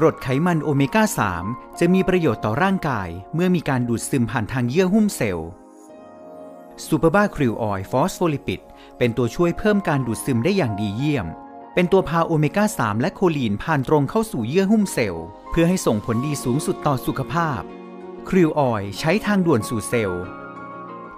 กรดไขมันโอเมก้า 3 จะมีประโยชน์ต่อร่างกายเมื่อมีการดูดซึมผ่านทางเยื่อหุ้มเซลล์ซูเปอร์บาคริวออยล์ฟอสโฟลิปิดเป็นตัวช่วยเพิ่มการดูดซึมได้อย่างดีเยี่ยม เป็นตัวพาโอเมก้า 3 และโคลีนผ่านตรงเข้าสู่เยื่อหุ้มเซลล์ เพื่อให้ส่งผลดีสูงสุดต่อสุขภาพคริวออยล์ใช้ทางด่วนสู่เซลล์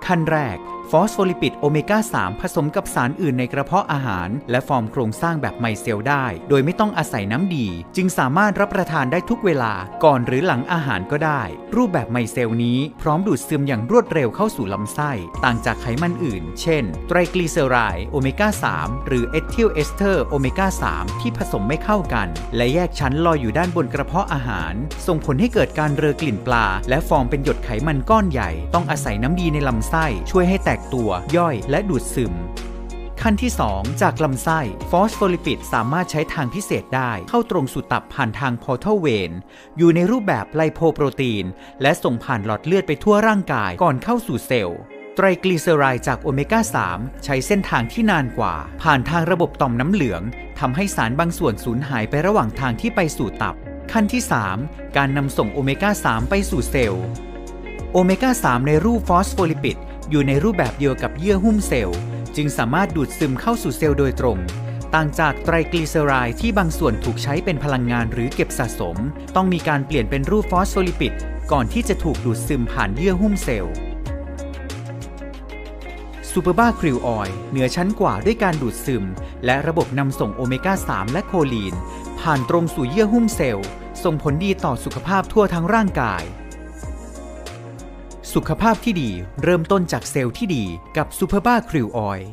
ขั้นแรก ฟอสโฟลิปิดโอเมก้า 3 ผสมกับสารอื่นในกระเพาะอาหาร และฟอร์มโครงสร้างแบบไมเซลได้ โดยไม่ต้องอาศัยน้ำดี จึงสามารถรับประทานได้ทุกเวลาก่อนหรือหลังอาหารก็ได้ รูปแบบไมเซลนี้พร้อมดูดซึมอย่างรวดเร็วเข้าสู่ลำไส้ ต่างจากไขมันอื่น เช่น ไตรกลีเซอไรด์โอเมก้า 3 หรือเอทิลเอสเตอร์โอเมก้า 3 ที่ผสมไม่เข้ากัน และแยกชั้นลอยอยู่ด้านบนกระเพาะอาหาร ส่งผลให้เกิดการเรือกลิ่นปลา และฟอร์มเป็นหยดไขมันก้อนใหญ่ ต้องอาศัยน้ำดีในลำไส้ช่วยให้แตกตัวย่อยและดูดซึม ขั้นที่ 2 จากลำไส้ฟอสโฟลิปิดสามารถใช้ทางพิเศษได้เข้าตรงสู่ตับผ่านทางพอร์ทัลเวนอยู่ในรูปแบบไลโพโปรตีน และส่งผ่านหลอดเลือดไปทั่วร่างกายก่อนเข้าสู่เซลล์ไตรกลีเซอไรด์จากโอเมก้า 3 ใช้เส้นทางที่นานกว่า ผ่านทางระบบต่อมน้ำเหลืองทำให้สารบางส่วนสูญหายไประหว่างทางที่ไปสู่ตับ ขั้นที่ 3 การนำส่งโอเมก้า 3 ไปสู่เซลล์ โอเมก้า 3 ในรูปฟอสโฟลิปิด อยู่ในรูปแบบเดียวกับเยื่อหุ้มเซลล์ จึงสามารถดูดซึมเข้าสู่เซลล์โดยตรง ต่างจากไตรกลีเซอไรด์ที่บางส่วนถูกใช้เป็นพลังงานหรือเก็บสะสม ต้องมีการเปลี่ยนเป็นรูปฟอสโฟลิปิด ก่อนที่จะถูกดูดซึมผ่านเยื่อหุ้มเซลล์ซูเปอร์บ้าคริวออยล์เหนือชั้นกว่าด้วยการดูดซึม และระบบนำส่งโอเมก้า 3 และโคลีน ผ่านตรงสู่เยื่อหุ้มเซลล์ ส่งผลดีต่อสุขภาพทั่วทั้งร่างกาย สุขภาพที่ดีเริ่มต้นจากเซลล์ที่ดีกับซูเปอร์บ้าคริวออยล์